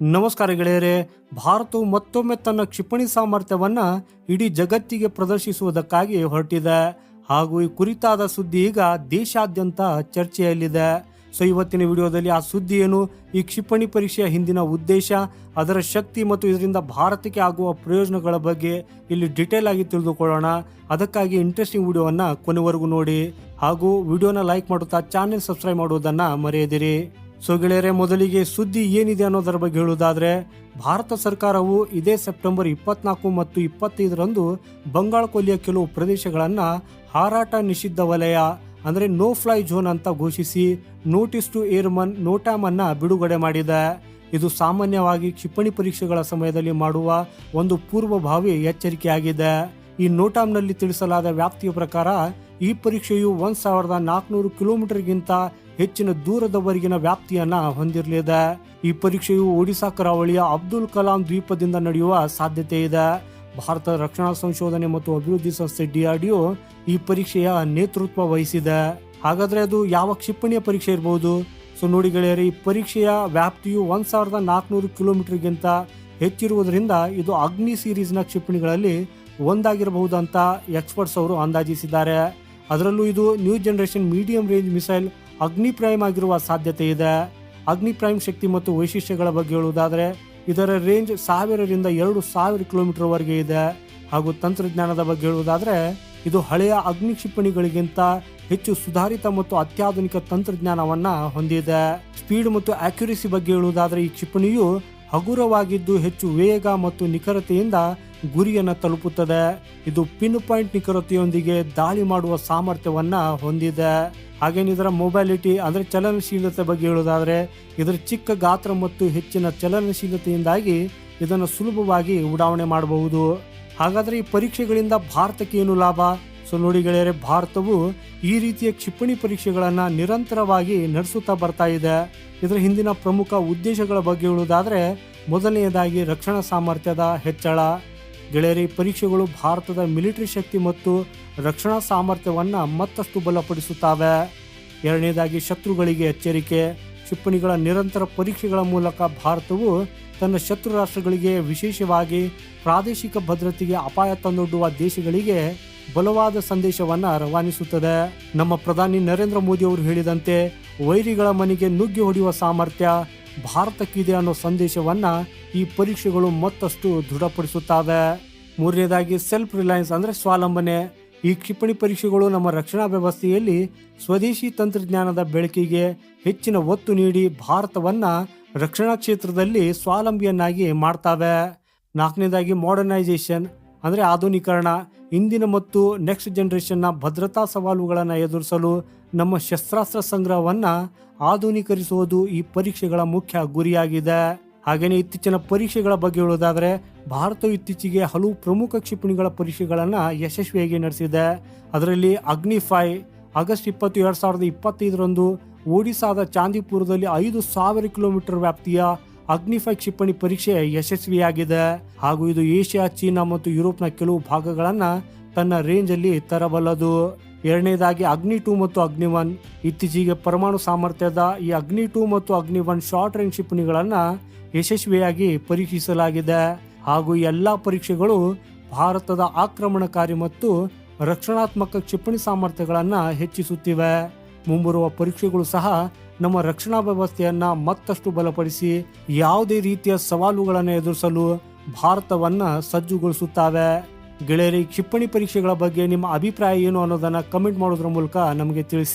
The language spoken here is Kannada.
ನಮಸ್ಕಾರ ಗೆಳೆಯರೆ, ಭಾರತವು ಮತ್ತೊಮ್ಮೆ ತನ್ನ ಕ್ಷಿಪಣಿ ಸಾಮರ್ಥ್ಯವನ್ನ ಇಡೀ ಜಗತ್ತಿಗೆ ಪ್ರದರ್ಶಿಸುವುದಕ್ಕಾಗಿ ಹೊರಟಿದೆ. ಹಾಗೂ ಈ ಕುರಿತಾದ ಸುದ್ದಿ ಈಗ ದೇಶಾದ್ಯಂತ ಚರ್ಚೆಯಲ್ಲಿದೆ. ಸೊ ಇವತ್ತಿನ ವಿಡಿಯೋದಲ್ಲಿ ಆ ಸುದ್ದಿ ಏನು? ಈ ಕ್ಷಿಪಣಿ ಪರೀಕ್ಷೆಯ ಹಿಂದಿನ ಉದ್ದೇಶ, ಅದರ ಶಕ್ತಿ ಮತ್ತು ಇದರಿಂದ ಭಾರತಕ್ಕೆ ಆಗುವ ಪ್ರಯೋಜನಗಳ ಬಗ್ಗೆ ಇಲ್ಲಿ ಡಿಟೇಲ್ ಆಗಿ ತಿಳಿದುಕೊಳ್ಳೋಣ. ಅದಕ್ಕಾಗಿ ಇಂಟ್ರೆಸ್ಟಿಂಗ್ ವಿಡಿಯೋವನ್ನು ಕೊನೆವರೆಗೂ ನೋಡಿ. ಹಾಗೂ ವಿಡಿಯೋನ ಲೈಕ್ ಮಾಡುತ್ತಾ ಚಾನೆಲ್ ಸಬ್ಸ್ಕ್ರೈಬ್ ಮಾಡುವುದನ್ನು ಮರೆಯದಿರಿ. ಸೊ ಗೆಳೆಯರೆ, ಮೊದಲಿಗೆ ಸುದ್ದಿ ಏನಿದೆ ಅನ್ನೋದರ ಬಗ್ಗೆ ಹೇಳುವುದಾದರೆ, ಭಾರತ ಸರ್ಕಾರವು ಇದೇ ಸೆಪ್ಟೆಂಬರ್ ಇಪ್ಪತ್ನಾಲ್ಕು ಮತ್ತು ಇಪ್ಪತ್ತೈದರಂದು ಬಂಗಾಳ ಕೊಲ್ಲಿಯ ಕೆಲವು ಪ್ರದೇಶಗಳನ್ನು ಹಾರಾಟ ನಿಷಿದ್ಧ ವಲಯ ಅಂದ್ರೆ ನೋ ಫ್ಲೈ ಝೋನ್ ಅಂತ ಘೋಷಿಸಿ ನೋಟಿಸ್ ಟು ಏರ್ಮನ್ ನೋಟಾಮ್ ಅನ್ನ ಬಿಡುಗಡೆ ಮಾಡಿದೆ. ಇದು ಸಾಮಾನ್ಯವಾಗಿ ಕ್ಷಿಪಣಿ ಪರೀಕ್ಷೆಗಳ ಸಮಯದಲ್ಲಿ ಮಾಡುವ ಒಂದು ಪೂರ್ವಭಾವಿ ಎಚ್ಚರಿಕೆಯಾಗಿದೆ. ಈ ನೋಟಾಮ್ನಲ್ಲಿ ತಿಳಿಸಲಾದ ವ್ಯಾಪ್ತಿಯ ಪ್ರಕಾರ ಈ ಪರೀಕ್ಷೆಯು ಒಂದು ಸಾವಿರದ ನಾಲ್ಕುನೂರು ಕಿಲೋಮೀಟರ್ಗಿಂತ ಹೆಚ್ಚಿನ ದೂರದವರೆಗಿನ ವ್ಯಾಪ್ತಿಯನ್ನ ಹೊಂದಿರಲಿದೆ. ಈ ಪರೀಕ್ಷೆಯು ಒಡಿಶಾ ಕರಾವಳಿಯ ಅಬ್ದುಲ್ ಕಲಾಂ ದ್ವೀಪದಿಂದ ನಡೆಯುವ ಸಾಧ್ಯತೆ ಇದೆ. ಭಾರತ ರಕ್ಷಣಾ ಸಂಶೋಧನೆ ಮತ್ತು ಅಭಿವೃದ್ಧಿ ಸಂಸ್ಥೆ ಡಿಆರ್ಡಿಒ ಈ ಪರೀಕ್ಷೆಯ ನೇತೃತ್ವ ವಹಿಸಿದೆ. ಹಾಗಾದ್ರೆ ಅದು ಯಾವ ಕ್ಷಿಪಣಿಯ ಪರೀಕ್ಷೆ ಇರಬಹುದು ಸೊ ನೋಡಿ ಗೆಳೆಯರೆ, ಈ ಪರೀಕ್ಷೆಯ ವ್ಯಾಪ್ತಿಯು ಒಂದು ಸಾವಿರದ ನಾಲ್ಕುನೂರು ಕಿಲೋಮೀಟರ್ಗಿಂತ ಹೆಚ್ಚಿರುವುದರಿಂದ ಇದು ಅಗ್ನಿ ಸೀರೀಸ್ನ ಕ್ಷಿಪಣಿಗಳಲ್ಲಿ ಒಂದಾಗಿರಬಹುದು ಅಂತ ಎಕ್ಸ್ಪರ್ಟ್ಸ್ ಅವರು ಅಂದಾಜಿಸಿದ್ದಾರೆ. ಅದರಲ್ಲೂ ಇದು new generation medium range missile Agni prime ಆಗಿರುವ ಸಾಧ್ಯತೆ ಇದೆ. ಅಗ್ನಿ ಪ್ರೈಮ್ ಶಕ್ತಿ ಮತ್ತು ವೈಶಿಷ್ಟ್ಯಗಳ ಬಗ್ಗೆ ಹೇಳುವುದಾದರೆ, ಇದರ ರೇಂಜ್ ಸಾವಿರರಿಂದ ಎರಡು ಸಾವಿರ ಕಿಲೋಮೀಟರ್ ವರೆಗೆ ಇದೆ. ಹಾಗೂ ತಂತ್ರಜ್ಞಾನದ ಬಗ್ಗೆ ಹೇಳುವುದಾದರೆ, ಇದು ಹಳೆಯ ಅಗ್ನಿ ಕ್ಷಿಪಣಿಗಳಿಗಿಂತ ಹೆಚ್ಚು ಸುಧಾರಿತ ಮತ್ತು ಅತ್ಯಾಧುನಿಕ ತಂತ್ರಜ್ಞಾನವನ್ನು ಹೊಂದಿದೆ. ಸ್ಪೀಡ್ ಮತ್ತು ಅಕ್ಯುರಸಿ ಬಗ್ಗೆ ಹೇಳುವುದಾದರೆ, ಈ ಕ್ಷಿಪಣಿಯು ಹಗುರವಾಗಿದ್ದು ಹೆಚ್ಚು ವೇಗ ಮತ್ತು ನಿಖರತೆಯಿಂದ ಗುರಿಯನ್ನು ತಲುಪುತ್ತದೆ. ಇದು ಪಿನ್ ಪಾಯಿಂಟ್ ನಿಖರತೆಯೊಂದಿಗೆ ದಾಳಿ ಮಾಡುವ ಸಾಮರ್ಥ್ಯವನ್ನ ಹೊಂದಿದೆ. ಹಾಗೇನು ಇದರ ಮೊಬೈಲಿಟಿ ಅಂದ್ರೆ ಚಲನಶೀಲತೆ ಬಗ್ಗೆ ಹೇಳೋದಾದರೆ ಇದರ ಚಿಕ್ಕ ಗಾತ್ರ ಮತ್ತು ಹೆಚ್ಚಿನ ಚಲನಶೀಲತೆಯಿಂದಾಗಿ ಇದನ್ನು ಸುಲಭವಾಗಿ ಉಡಾವಣೆ ಮಾಡಬಹುದು. ಹಾಗಾದ್ರೆ ಈ ಪರೀಕ್ಷೆಗಳಿಂದ ಭಾರತಕ್ಕೆ ಏನು ಲಾಭ? ಸೊ ನೋಡಿ ಗೆಳೆಯರೆ, ಭಾರತವು ಈ ರೀತಿಯ ಕ್ಷಿಪಣಿ ಪರೀಕ್ಷೆಗಳನ್ನ ನಿರಂತರವಾಗಿ ನಡೆಸುತ್ತಾ ಬರ್ತಾ ಇದೆ. ಇದರ ಹಿಂದಿನ ಪ್ರಮುಖ ಉದ್ದೇಶಗಳ ಬಗ್ಗೆ ಹೇಳುವುದಾದರೆ, ಮೊದಲನೆಯದಾಗಿ ರಕ್ಷಣಾ ಸಾಮರ್ಥ್ಯದ ಹೆಚ್ಚಳ. ಗೆಳೆಯರಿ, ಪರೀಕ್ಷೆಗಳು ಭಾರತದ ಮಿಲಿಟರಿ ಶಕ್ತಿ ಮತ್ತು ರಕ್ಷಣಾ ಸಾಮರ್ಥ್ಯವನ್ನ ಮತ್ತಷ್ಟು ಬಲಪಡಿಸುತ್ತವೆ. ಎರಡನೇದಾಗಿ, ಶತ್ರುಗಳಿಗೆ ಎಚ್ಚರಿಕೆ. ಕ್ಷಿಪಣಿಗಳ ನಿರಂತರ ಪರೀಕ್ಷೆಗಳ ಮೂಲಕ ಭಾರತವು ತನ್ನ ಶತ್ರು ರಾಷ್ಟ್ರಗಳಿಗೆ ವಿಶೇಷವಾಗಿ ಪ್ರಾದೇಶಿಕ ಭದ್ರತೆಗೆ ಅಪಾಯ ತಂದೊಡ್ಡುವ ದೇಶಗಳಿಗೆ ಬಲವಾದ ಸಂದೇಶವನ್ನ ರವಾನಿಸುತ್ತದೆ. ನಮ್ಮ ಪ್ರಧಾನಿ ನರೇಂದ್ರ ಮೋದಿ ಅವರು ಹೇಳಿದಂತೆ, ವೈರಿಗಳ ಮನೆಗೆ ನುಗ್ಗಿ ಹೊಡೆಯುವ ಸಾಮರ್ಥ್ಯ ಭಾರತಕ್ಕಿದೆ ಅನ್ನೋ ಸಂದೇಶವನ್ನ ಈ ಪರೀಕ್ಷೆಗಳು ಮತ್ತಷ್ಟು ದೃಢಪಡಿಸುತ್ತವೆ. ಮೂರನೇದಾಗಿ ಸೆಲ್ಫ್ ರಿಲಯನ್ಸ್ ಅಂದ್ರೆ ಸ್ವಾವಲಂಬನೆ. ಈ ಕ್ಷಿಪಣಿ ಪರೀಕ್ಷೆಗಳು ನಮ್ಮ ರಕ್ಷಣಾ ವ್ಯವಸ್ಥೆಯಲ್ಲಿ ಸ್ವದೇಶಿ ತಂತ್ರಜ್ಞಾನದ ಬೆಳಕಿಗೆ ಹೆಚ್ಚಿನ ಒತ್ತು ನೀಡಿ ಭಾರತವನ್ನ ರಕ್ಷಣಾ ಕ್ಷೇತ್ರದಲ್ಲಿ ಸ್ವಾವಲಂಬಿಯನ್ನಾಗಿ ಮಾಡ್ತವೆ. ನಾಲ್ಕನೇದಾಗಿ ಮಾಡರ್ನೈಸೇಷನ್ ಅಂದ್ರೆ ಆಧುನೀಕರಣ, ಇಂದಿನ ಮತ್ತು ನೆಕ್ಸ್ಟ್ ಜನ್ರೇಷನ್ನ ಭದ್ರತಾ ಸವಾಲುಗಳನ್ನು ಎದುರಿಸಲು ನಮ್ಮ ಶಸ್ತ್ರಾಸ್ತ್ರ ಸಂಗ್ರಹವನ್ನು ಆಧುನೀಕರಿಸುವುದು ಈ ಪರೀಕ್ಷೆಗಳ ಮುಖ್ಯ ಗುರಿಯಾಗಿದೆ. ಹಾಗೆಯೇ ಇತ್ತೀಚಿನ ಪರೀಕ್ಷೆಗಳ ಬಗ್ಗೆ ಹೇಳುವುದಾದರೆ, ಭಾರತವು ಇತ್ತೀಚೆಗೆ ಹಲವು ಪ್ರಮುಖ ಕ್ಷಿಪಣಿಗಳ ಪರೀಕ್ಷೆಗಳನ್ನು ಯಶಸ್ವಿಯಾಗಿ ನಡೆಸಿದೆ. ಅದರಲ್ಲಿ ಅಗ್ನಿಫೈ ಆಗಸ್ಟ್ ಇಪ್ಪತ್ತು, ಎರಡು ಸಾವಿರದ ಇಪ್ಪತ್ತೈದರಂದು ಒಡಿಶಾದ ಚಾಂದಿಪುರದಲ್ಲಿ ಐದು ಸಾವಿರ ಕಿಲೋಮೀಟರ್ ವ್ಯಾಪ್ತಿಯ ಅಗ್ನಿಫೈ ಕ್ಷಿಪಣಿ ಪರೀಕ್ಷೆ ಯಶಸ್ವಿಯಾಗಿದೆ ಹಾಗೂ ಇದು ಏಷ್ಯಾ, ಚೀನಾ ಮತ್ತು ಯುರೋಪ್ನ ಕೆಲವು ಭಾಗಗಳನ್ನ ತನ್ನ ರೇಂಜ್ ಅಲ್ಲಿ ತರಬಲ್ಲದು. ಎರಡನೇದಾಗಿ ಅಗ್ನಿ ಟೂ ಮತ್ತು ಅಗ್ನಿ ಒನ್. ಇತ್ತೀಚೆಗೆ ಪರಮಾಣು ಸಾಮರ್ಥ್ಯದ ಈ ಅಗ್ನಿ ಟೂ ಮತ್ತು ಅಗ್ನಿ ಒನ್ ಶಾರ್ಟ್ ರೇಂಜ್ ಕ್ಷಿಪಣಿಗಳನ್ನ ಯಶಸ್ವಿಯಾಗಿ ಪರೀಕ್ಷಿಸಲಾಗಿದೆ. ಹಾಗೂ ಎಲ್ಲಾ ಪರೀಕ್ಷೆಗಳು ಭಾರತದ ಆಕ್ರಮಣಕಾರಿ ಮತ್ತು ರಕ್ಷಣಾತ್ಮಕ ಕ್ಷಿಪಣಿ ಸಾಮರ್ಥ್ಯಗಳನ್ನು ಹೆಚ್ಚಿಸುತ್ತಿವೆ. ಮುಂಬರುವ ಪರೀಕ್ಷೆಗಳು ಸಹ ನಮ್ಮ ರಕ್ಷಣಾ ವ್ಯವಸ್ಥೆಯನ್ನ ಮತ್ತಷ್ಟು ಬಲಪಡಿಸಿ ಯಾವುದೇ ರೀತಿಯ ಸವಾಲುಗಳನ್ನು ಎದುರಿಸಲು ಭಾರತವನ್ನ ಸಜ್ಜುಗೊಳಿಸುತ್ತವೆ. ಗೆಳೆಯರಿ, ಕ್ಷಿಪಣಿ ಪರೀಕ್ಷೆಗಳ ಬಗ್ಗೆ ನಿಮ್ಮ ಅಭಿಪ್ರಾಯ ಏನು ಅನ್ನೋದನ್ನ ಕಮೆಂಟ್ ಮಾಡೋದ್ರ ಮೂಲಕ ನಮಗೆ ತಿಳಿಸಿ.